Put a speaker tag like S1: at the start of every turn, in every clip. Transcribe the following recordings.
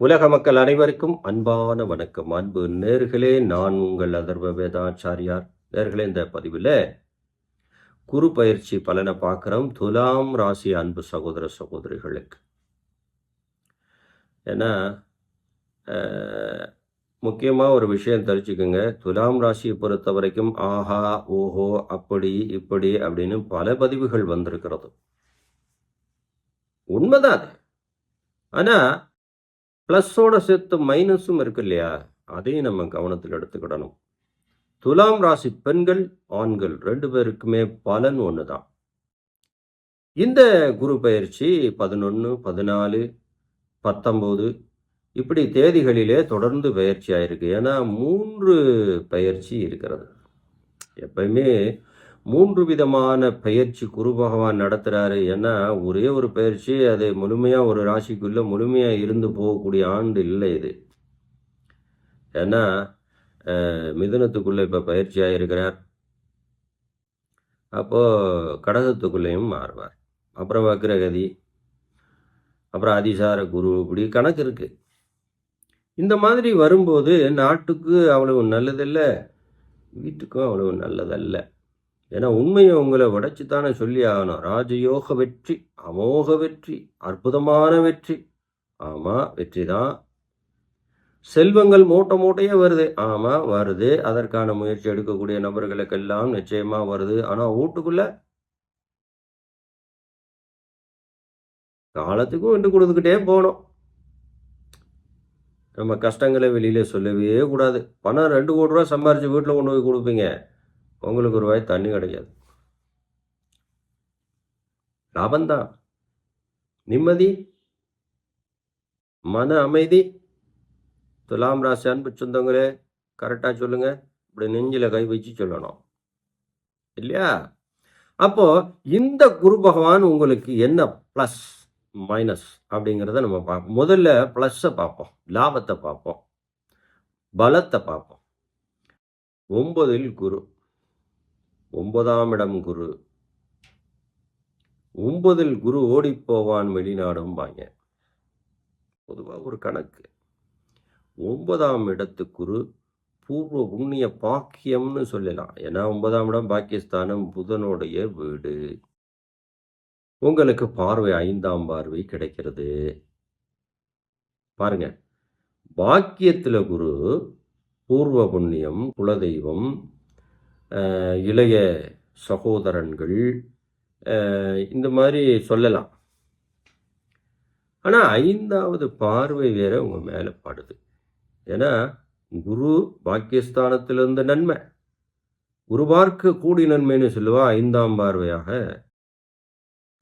S1: உலக மக்கள் அனைவருக்கும் அன்பான வணக்கம். அன்பு நேர்களே நான் உங்கள் அதர்வ வேதாச்சாரியார். நேர்களே இந்த பதிவில் குரு பயிற்சி பலனை பார்க்குறோம். துலாம் ராசி அன்பு சகோதர சகோதரிகளுக்கு. ஏன்னா முக்கியமாக ஒரு விஷயம் தெரிஞ்சுக்கோங்க. துலாம் ராசியை பொறுத்த வரைக்கும் ஆஹா ஓஹோ அப்படி இப்படி அப்படின்னு பல பதிவுகள் வந்திருக்கிறது. உண்மைதான் அது. ஆனால் ப்ளஸ்ஸோட சேர்த்து மைனஸும் இருக்கு இல்லையா? அதையும் நம்ம கவனத்தில் எடுத்துக்கிடணும். துலாம் ராசி பெண்கள் ஆண்கள் ரெண்டு பேருக்குமே பலன் ஒன்று தான் இந்த குரு பயிற்சி பதினொன்று பதினாலு பத்தொம்போது இப்படி தேதிகளிலே தொடர்ந்து பயிற்சி ஆயிருக்கு. ஏன்னா மூன்று பயிற்சி இருக்கிறது. எப்பயுமே மூன்று விதமான பயிற்சி குரு பகவான் நடத்துகிறாரு ஏன்னா ஒரே ஒரு பயிற்சி அது முழுமையாக ஒரு ராசிக்குள்ளே முழுமையாக இருந்து போகக்கூடிய ஆண்டு இல்லை இது. ஏன்னா மிதுனத்துக்குள்ளே இப்போ பயிற்சியாக இருக்கிறார். அப்போது கடகத்துக்குள்ளேயும் மாறுவார். அப்புறம் வக்ரகதி அப்புறம் அதிசார குரு இப்படி கணக்கு இருக்குது இந்த மாதிரி வரும்போது நாட்டுக்கு அவ்வளவு நல்லதில்லை வீட்டுக்கும் அவ்வளவு நல்லதல்ல. ஏன்னா உண்மையை உங்களை உடைச்சி தானே சொல்லி ஆகணும். ராஜயோக வெற்றி அமோக வெற்றி அற்புதமான வெற்றி. ஆமாம் வெற்றி தான் செல்வங்கள் மூட்டை மூட்டையே வருது. ஆமாம் வருது. அதற்கான முயற்சி எடுக்கக்கூடிய நபர்களுக்கெல்லாம் நிச்சயமாக வருது. ஆனால் வீட்டுக்குள்ள காலத்துக்கும் விட்டு கொடுத்துக்கிட்டே போகணும். நம்ம கஷ்டங்களை வெளியில் சொல்லவே கூடாது. பணம் ரெண்டு கோடி ரூபா சம்பாரித்து வீட்டில் கொண்டு போய் கொடுப்பீங்க. உங்களுக்கு ஒரு வாய் தண்ணி கிடைக்காது. லாபந்தான் நிம்மதி. மன அமைதி. துலாம் ராசி அன்பு சொந்தங்களே கரெக்டாக சொல்லுங்க. இப்படி நெஞ்சில் கை வச்சு சொல்லணும். இல்லையா? அப்போ இந்த குரு பகவான் உங்களுக்கு என்ன ப்ளஸ் மைனஸ் அப்படிங்கிறத நம்ம பார்ப்போம். முதல்ல ப்ளஸ்ஸை பார்ப்போம். லாபத்தை பார்ப்போம். பலத்தை பார்ப்போம். ஒன்பதில் குரு. ஒன்பதாம் இடம் குரு. ஒன்பதில் குரு ஓடிப்போவான் வெளிநாடும் வாங்க பொதுவாக ஒரு கணக்கு. ஒன்பதாம் இடத்து குரு பூர்வ புண்ணிய பாக்கியம்னு சொல்லலாம். ஏன்னா ஒன்பதாம் இடம் பாகிஸ்தானம் புதனுடைய வீடு. உங்களுக்கு பார்வை ஐந்தாம் பார்வை கிடைக்கிறது. பாருங்க. பாக்கியத்தில் குரு பூர்வ புண்ணியம் குலதெய்வம் இளைய சகோதரன்கள் இந்த மாதிரி சொல்லலாம். ஆனால் ஐந்தாவது பார்வை வேற உங்கள் மேலே படுது. ஏன்னா குரு பாக்கியஸ்தானத்திலிருந்து நன்மை. குரு பார்க்க கூடி நன்மைன்னு சொல்லுவா ஐந்தாம் பார்வையாக.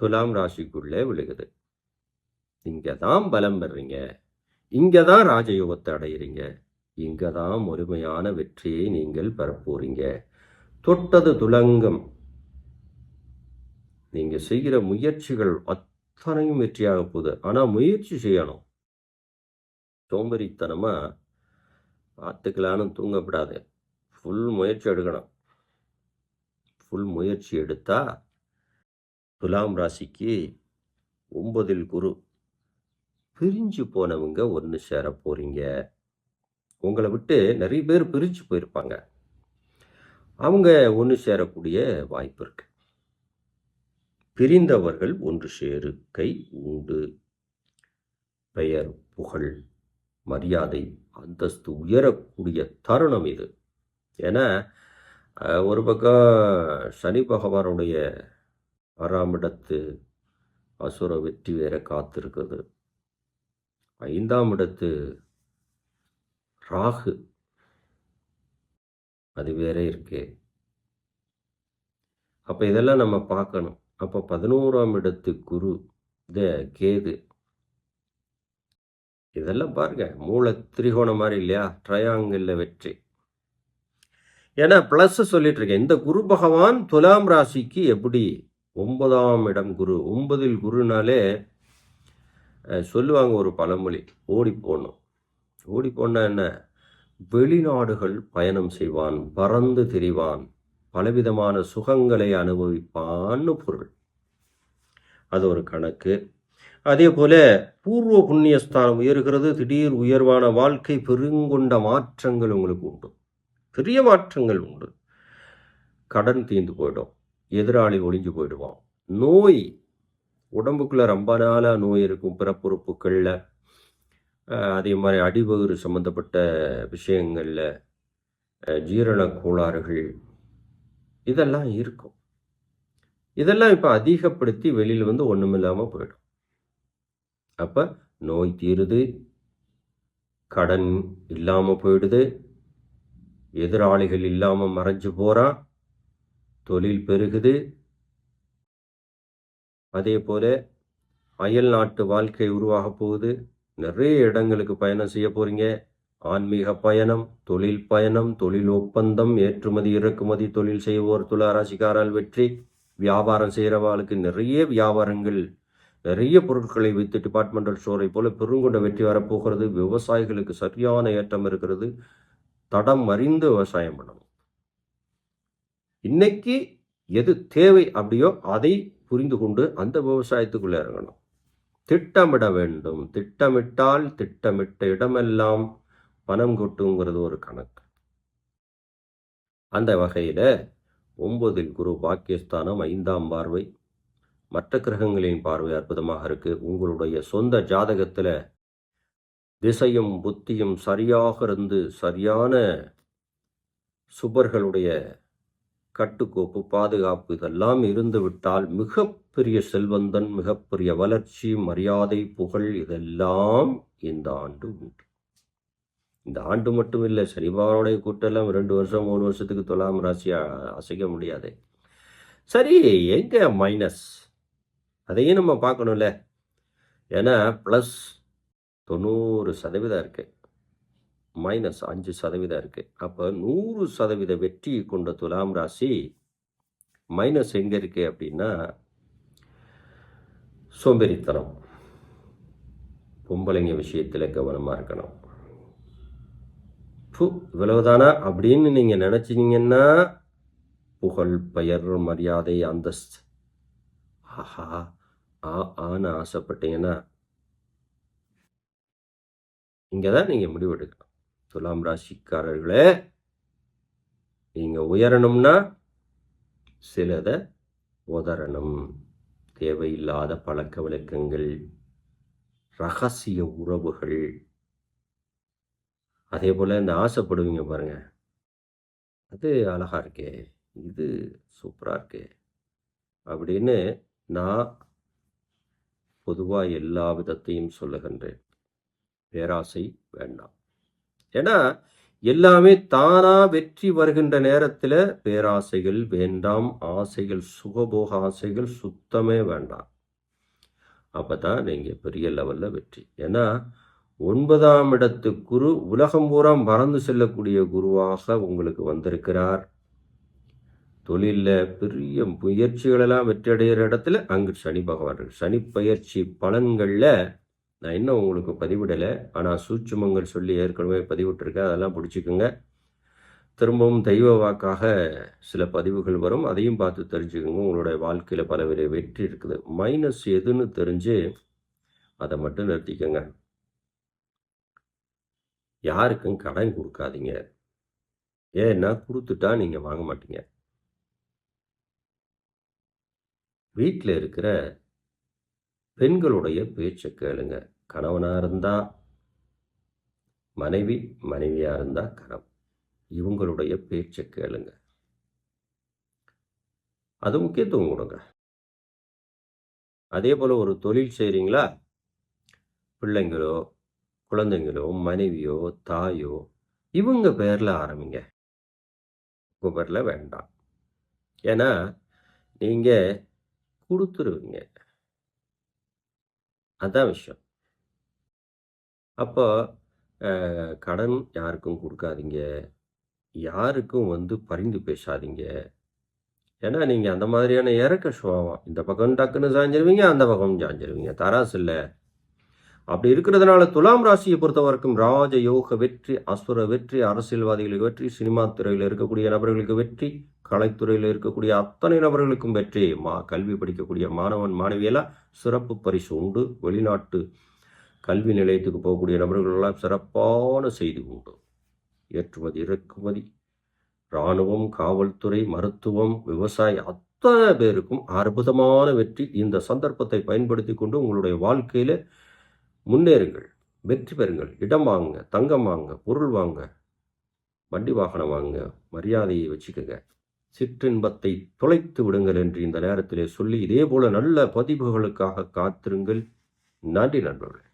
S1: துலாம் ராசிக்குள்ளே விழுகுது. இங்கே தான் பலம் பெறுறீங்க இங்கே தான் ராஜயோகத்தை அடையிறீங்க. இங்கே தான் முழுமையான வெற்றியை நீங்கள் பெறப்போறீங்க. தொட்டது துலங்கம். நீங்க செய்கிற முயற்சிகள் அத்தனையும் வெற்றியாக போகுது. ஆனா முயற்சி செய்யணும். சோம்பரித்தனமா பார்த்துக்கலான்னு தூங்கப்படாது. ஃபுல் முயற்சி எடுக்கணும். ஃபுல் முயற்சி எடுத்தா துலாம் ராசிக்கு ஒன்பதில் குரு. பிரிஞ்சு போனவங்க ஒன்று சேர போறீங்க. உங்களை விட்டு நிறைய பேர் பிரிஞ்சு போயிருப்பாங்க. அவங்க ஒன்று சேரக்கூடிய வாய்ப்பு இருக்கு. பிரிந்தவர்கள் ஒன்று சேரு கை உண்டு. பெயர் புகழ் மரியாதை அந்தஸ்து உயரக்கூடிய தருணம் இது. ஏன்னா ஒரு பக்கம் சனி பகவானுடைய ஆறாமிடத்து அசுர வெற்றி வேற காத்திருக்குது. ஐந்தாம் இடத்து ராகு அது வேற இருக்கு. அப்போ இதெல்லாம் நம்ம பார்க்கணும். அப்போ பதினோராம் இடத்து குரு த கேது. இதெல்லாம் பாருங்க மூளை திரிகோணம் மாதிரி இல்லையா? ட்ரையாங்கிள் வெற்றி. ஏன்னா ப்ளஸ் சொல்லிட்டு இருக்கேன். இந்த குரு பகவான் துலாம் ராசிக்கு எப்படி? ஒன்பதாம் இடம் குரு. ஒன்பதில் குருனாலே சொல்லுவாங்க ஒரு பழமொழி ஓடி போடணும் ஓடி போனா என்ன? வெளிநாடுகள் பயணம் செய்வான் பறந்து திரிவான் பலவிதமான சுகங்களை அனுபவிப்பான்னு பொருள். அது ஒரு கணக்கு. அதே போல பூர்வ புண்ணியஸ்தானம் உயர்கிறது திடீர் உயர்வான வாழ்க்கை பெருங்கொண்ட மாற்றங்கள் உங்களுக்கு உண்டு. பெரிய மாற்றங்கள் உண்டு. கடன் தீர்ந்து போயிடும் எதிராளி ஒளிஞ்சு போயிடுவான். நோய் உடம்புக்குள்ள ரொம்ப நாளாக நோய் இருக்கும் பிறப்புறுப்புகளில். அதே மாதிரி அடிபகுறு சம்மந்தப்பட்ட விஷயங்களில் ஜீரண கோளாறுகள் இதெல்லாம் இருக்கும். இதெல்லாம் இப்போ அதிகப்படுத்தி வெளியில் வந்து ஒன்றுமில்லாமல் போயிடும். அப்போ நோய் தீருது கடன் இல்லாமல் போயிடுது எதிராளிகள் இல்லாமல் மறைஞ்சு போகிறான் தொழில் பெருகுது. அதே போல் அயல் நாட்டு வாழ்க்கை உருவாக போகுது. நிறைய இடங்களுக்கு பயணம் செய்ய போறீங்க. ஆன்மீக பயணம் தொழில் பயணம் தொழில் ஒப்பந்தம் ஏற்றுமதி இறக்குமதி தொழில் செய்வோர் துளாராசிக்காரால் வெற்றி வியாபாரம் செய்கிறவாளுக்கு நிறைய வியாபாரங்கள் நிறைய பொருட்களை வைத்து டிபார்ட்மெண்டல் ஸ்டோரை போல பெருங்கொண்ட வெற்றி வரப்போகிறது. விவசாயிகளுக்கு சரியான ஏற்றம் இருக்கிறது. தடம் அறிந்து விவசாயம் பண்ணணும். இன்னைக்கு எது தேவை அப்படியோ அதை புரிந்து கொண்டு அந்த விவசாயத்துக்குள்ளே இறங்கணும். திட்டமிட வேண்டும். திட்டமிட்டால் திட்டமிட்ட இடமெல்லாம் பணம் கொட்டுங்கிறது ஒரு கணக்கு. அந்த வகையில் ஒன்பதில் குரு பாக்கியஸ்தானம் ஐந்தாம் பார்வை. மற்ற கிரகங்களின் பார்வை அற்புதமாக இருக்கு. உங்களுடைய சொந்த ஜாதகத்தில் திசையும் புத்தியும் சரியாக இருந்து சரியான சுபர்களுடைய கட்டுக்கோப்பு பாதுகாப்பு இதெல்லாம் இருந்துவிட்டால் மிகப்பெரிய செல்வந்தன் மிகப்பெரிய வளர்ச்சி மரியாதை புகழ் இதெல்லாம் இந்த ஆண்டு உண்டு. இந்த ஆண்டு மட்டும் இல்லை சனிபாவனுடைய கூட்டெல்லாம் ரெண்டு வருஷம் மூணு வருஷத்துக்கு தொலாம் ராசியா அசைக்க முடியாது. சரி எங்கே மைனஸ் அதையும் நம்ம பார்க்கணும்ல. ஏன்னா ப்ளஸ் தொண்ணூறு சதவீதம் இருக்குது மைனஸ் அஞ்சு சதவீதம் இருக்குது அப்போ நூறு சதவீத வெற்றி கொண்ட துலாம் ராசி மைனஸ் எங்கே இருக்குது அப்படின்னா சோம்பேறித்தனம். பொம்பளைங்க விஷயத்தில் கவனமாக இருக்கணும். பு இவ்வளவுதானா அப்படின்னு நீங்கள் நினச்சிங்கன்னா புகழ் பெயர் மரியாதை அந்தஸ்து. ஆஹா ஆ ஆன்னு ஆசைப்பட்டீங்கன்னா இங்கே தான் நீங்கள் முடிவெடுக்கணும். துலாம் ராசிக்காரர்களே நீங்கள் உயரணும்னா சிலதை உதறணும். தேவையில்லாத பழக்க வழக்கங்கள் ரகசிய உறவுகள். அதே போல் இந்த ஆசைப்படுவீங்க பாருங்கள் அது அழகாக இருக்கே இது சூப்பராக இருக்கே அப்படின்னு நான் பொதுவாக எல்லா விதத்தையும் சொல்லுகின்றேன். பேராசை வேண்டாம். ஏன்னா எல்லாமே தானா வெற்றி வருகின்ற நேரத்தில் பேராசைகள் வேண்டாம் ஆசைகள் சுகபோக ஆசைகள் சுத்தமே வேண்டாம். அப்போ தான் நீங்கள் பெரிய லெவலில் வெற்றி. ஏன்னா ஒன்பதாம் இடத்து குரு உலகம் பூரா மறந்து செல்லக்கூடிய குருவாக உங்களுக்கு வந்திருக்கிறார். தொழிலில் பெரிய முயற்சிகளெல்லாம் வெற்றி அடைகிற இடத்துல அங்கு சனி பகவான் சனி பயிற்சி பலன்களில் நான் இன்னும் உங்களுக்கு பதிவிடலை. ஆனால் சூட்சுமங்கள் சொல்லி ஏற்கனவே பதிவிட்டிருக்கேன். அதெல்லாம் பிடிச்சிக்கோங்க. திரும்பவும் தெய்வ வாக்காக சில பதிவுகள் வரும். அதையும் பார்த்து தெரிஞ்சுக்கோங்க. உங்களுடைய வாழ்க்கையில் பலவித வெற்றி இருக்குது. மைனஸ் எதுன்னு தெரிஞ்சு அதை மட்டும் நிறுத்திக்கோங்க. யாருக்கும் கடன் கொடுக்காதீங்க. ஏன்னா கொடுத்துட்டா நீங்கள் வாங்க மாட்டீங்க. வீட்டில் இருக்கிற பெண்களுடைய பேச்சை கேளுங்கள் கணவனாக இருந்தால் மனைவி மனைவியாக இருந்தால் கணவன். இவங்களுடைய பேச்சை கேளுங்க. அது முக்கியத்துவம் கொடுங்க. அதே போல் ஒரு தொழில் செய்கிறீங்களா பிள்ளைங்களோ குழந்தைங்களோ மனைவியோ தாயோ இவங்க பேரில் ஆரம்பிங்க. உங்கள் பேரில் வேண்டாம். ஏன்னா நீங்கள் கொடுத்துருவீங்க. அதான் விஷயம். அப்போ கடன் யாருக்கும் கொடுக்காதீங்க. யாருக்கும் வந்து பரிந்து பேசாதீங்க. ஏன்னா நீங்கள் அந்த மாதிரியான இறக்க சுபாவம் இந்த பக்கம் டக்குன்னு சாஞ்சிருவீங்க அந்த பக்கம் சாஞ்சிருவீங்க. தராசு இல்லை. அப்படி இருக்கிறதுனால துலாம் ராசியை பொறுத்த வரைக்கும் ராஜ யோக வெற்றி அசுர வெற்றி அரசியல்வாதிகளுக்கு வெற்றி சினிமா துறையில் இருக்கக்கூடிய நபர்களுக்கு வெற்றி கலைத்துறையில் இருக்கக்கூடிய அத்தனை நபர்களுக்கும் வெற்றி. மா கல்வி படிக்கக்கூடிய மாணவன் மாணவியெல்லாம் சிறப்பு பரிசு உண்டு. வெளிநாட்டு கல்வி நிலையத்துக்கு போகக்கூடிய நபர்களெல்லாம் சிறப்பான செய்தி உண்டு. ஏற்றுமதி இறக்குமதி இராணுவம் காவல்துறை மருத்துவம் விவசாய அத்தனை பேருக்கும் அற்புதமான வெற்றி. இந்த சந்தர்ப்பத்தை பயன்படுத்தி கொண்டு உங்களுடைய வாழ்க்கையில் முன்னேறுங்கள் வெற்றி பெறுங்கள். இடம் வாங்க தங்கம் வாங்க பொருள் வாங்க வண்டி வாகனம் வாங்க மரியாதையை வச்சுக்கோங்க. சிற்றின்பத்தை தொலைத்து விடுங்கள் என்று இந்த நேரத்திலே சொல்லி இதே போல நல்ல பதிவுகளுக்காக காத்திருங்கள். நன்றி நண்பர்களே.